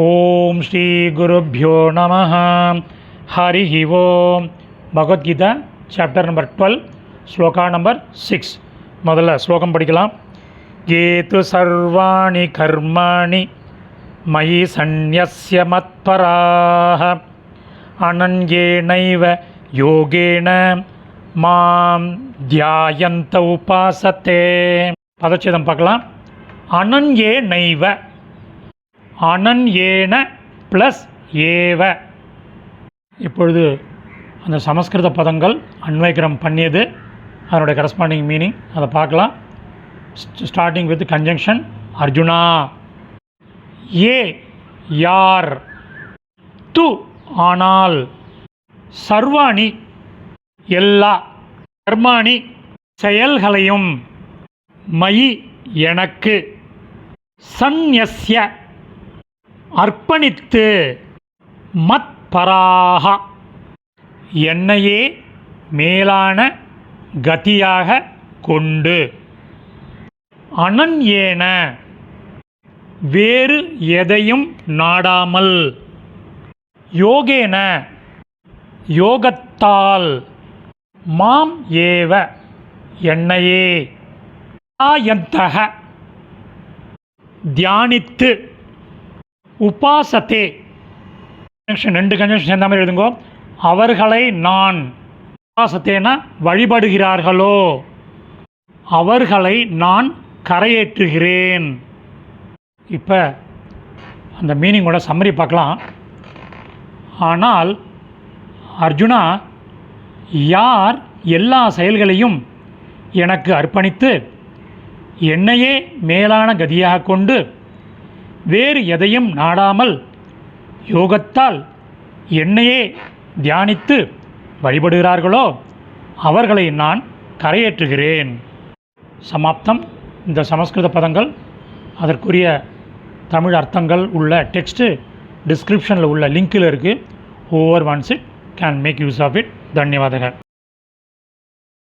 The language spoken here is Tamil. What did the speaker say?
ஓம் ஸ்ரீ குருப்பியோ நம ஹரி ஓம். Bhagavad Gita chapter number twelve shloka number six முதல்ல ஸ்லோகம் படிக்கலாம். ஏது சர்வாணி கர்மாணி மயி சந்நியஸ்ய மத்பராக அனன்யேனைவ யோகேன மாம் தியாயந்த உபாசத்தே. பதச்சேதம் பார்க்கலாம். அனன்யே நைவ அனன் ஏன ப்ளஸ் ஏவ. இப்பொழுது அந்த சமஸ்கிருத பதங்கள் அன்வைக்கிரம் பண்ணியது. அதனுடைய கரஸ்பாண்டிங் மீனிங் அதை பார்க்கலாம். Starting with conjunction Arjuna. ஏ யார்? து ஆனால். சர்வாணி எல்லா. கர்மாணி செயல்களையும். மயி எனக்கு. சந்யஸ்ய அர்ப்பணித்து மத்பராக என்னையே மேலான கதியாக கொண்டு அனன்யேன வேறு எதையும் நாடாமல் யோகேன யோகத்தால் மாம் ஏவ என்னையே ஆயந்தக தியானித்து உபாசத்தே. கன்ஜங்ஷன் ரெண்டு கன்ஜங்ஷன் சேர்ந்த மாதிரி எழுதுங்கோ. அவர்களை நான். உபாசத்தேனா வழிபடுகிறார்களோ. அவர்களை நான் கரையேற்றுகிறேன். இப்போ அந்த மீனிங்கோட சம்மரி பார்க்கலாம். ஆனால் அர்ஜுனா யார் எல்லா செயல்களையும் எனக்கு அர்ப்பணித்து என்னையே மேலான கதியாக கொண்டு வேறு எதையும் நாடாமல் யோகத்தால் என்னையே தியானித்து வழிபடுகிறார்களோ அவர்களை நான் கரையேற்றுகிறேன் சமாப்தம். இந்த சமஸ்கிருத பதங்கள் அதற்குரிய தமிழ் அர்த்தங்கள் உள்ள டெக்ஸ்ட்டு டிஸ்கிரிப்ஷனில் உள்ள லிங்கில் இருக்குது over once it can make use of it தன்யவாதக